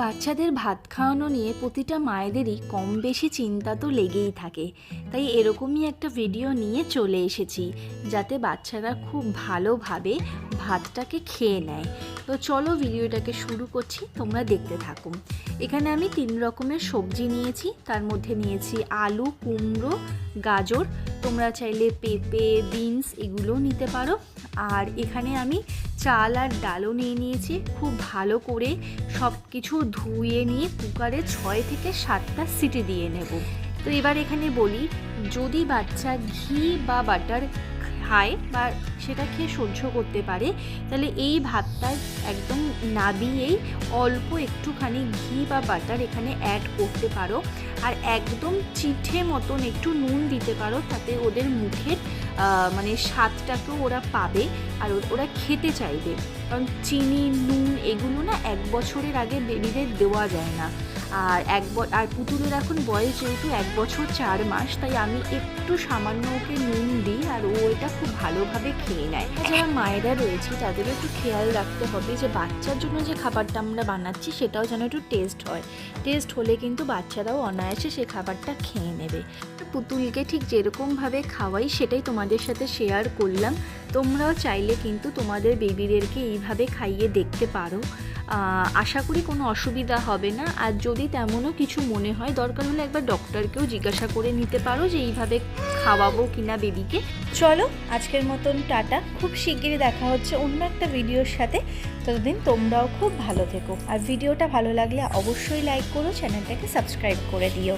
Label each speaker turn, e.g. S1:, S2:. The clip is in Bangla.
S1: বাচ্চাদের ভাত খাওয়ানো নিয়ে প্রতিটা মায়েদেরই কম বেশি চিন্তা তো লেগেই থাকে। তাই এরকমই একটা ভিডিও নিয়ে চলে এসেছি, যাতে বাচ্চারা খুব ভালোভাবে ভাতটাকে খেয়ে নেয়। তো চলো ভিডিওটাকে শুরু করছি, তোমরা দেখতে থাকো। এখানে আমি তিন রকমের সবজি নিয়েছি, তার মধ্যে নিয়েছি আলু, কুমড়ো, গাজর, তোমরা চাইলে পেঁপে, বিনস এগুলোও নিতে পারো। আর এখানে আমি চাল আর ডালও নিয়ে নিয়েছি, খুব ভালো করে সব কিছু ধুয়ে নিয়ে কুকারে ছয় থেকে সাতটা সিটি দিয়ে নেব। তো এবার এখানে বলি, যদি বাচ্চা ঘি বা বাটার খায় বা সেটা খেয়ে সহ্য করতে পারে, তাহলে এই ভাতটা একদম নাবিয়েই অল্প একটুখানি ঘি বা বাটার এখানে অ্যাড করতে পারো। আর একদম চিঠে মতন একটু নুন দিতে পারো, তাতে ওদের মুখের মানে স্বাদটাকেও ওরা পাবে আর ওরা খেতে চাইবে। কারণ চিনি, নুন এগুলো না এক বছরের আগে বেবিদের দেওয়া যায় না। আর এক আর পুতুলের এখন বয়স যেহেতু এক বছর চার মাস, তাই আমি একটু সামান্য ওকে নুন দিই আর ও খুব ভালোভাবে খেয়ে নেয়। যারা মায়েরা রয়েছে তাদেরও একটু খেয়াল রাখতে হবে যে বাচ্চার জন্য যে খাবারটা আমরা বানাচ্ছি, সেটাও যেন একটু টেস্ট হয়। টেস্ট হলে কিন্তু বাচ্চারাও অনায়াসে সে খাবারটা খেয়ে নেবে। পুতুলকে ঠিক যেরকমভাবে খাওয়াই, সেটাই তোমাদের সাথে শেয়ার করলাম। তোমরাও চাইলে কিন্তু তোমাদের বেবিদেরকে এইভাবে খাইয়ে দেখতে পারো। আশা করি কোনো অসুবিধা হবে না। আর যদি তেমনও কিছু মনে হয়, দরকার হলে একবার ডক্টরকেও জিজ্ঞাসা করে নিতে পারো যে এইভাবে খাওয়াবো কিনা বেবিকে। চলো, আজকের মতন টাটা। খুব শিগগিরই দেখা হচ্ছে অন্য একটা ভিডিওর সাথে। ততদিন তোমরাও খুব ভালো থেকো। আর ভিডিওটা ভালো লাগলে অবশ্যই লাইক করো, চ্যানেলটাকে সাবস্ক্রাইব করে দিও।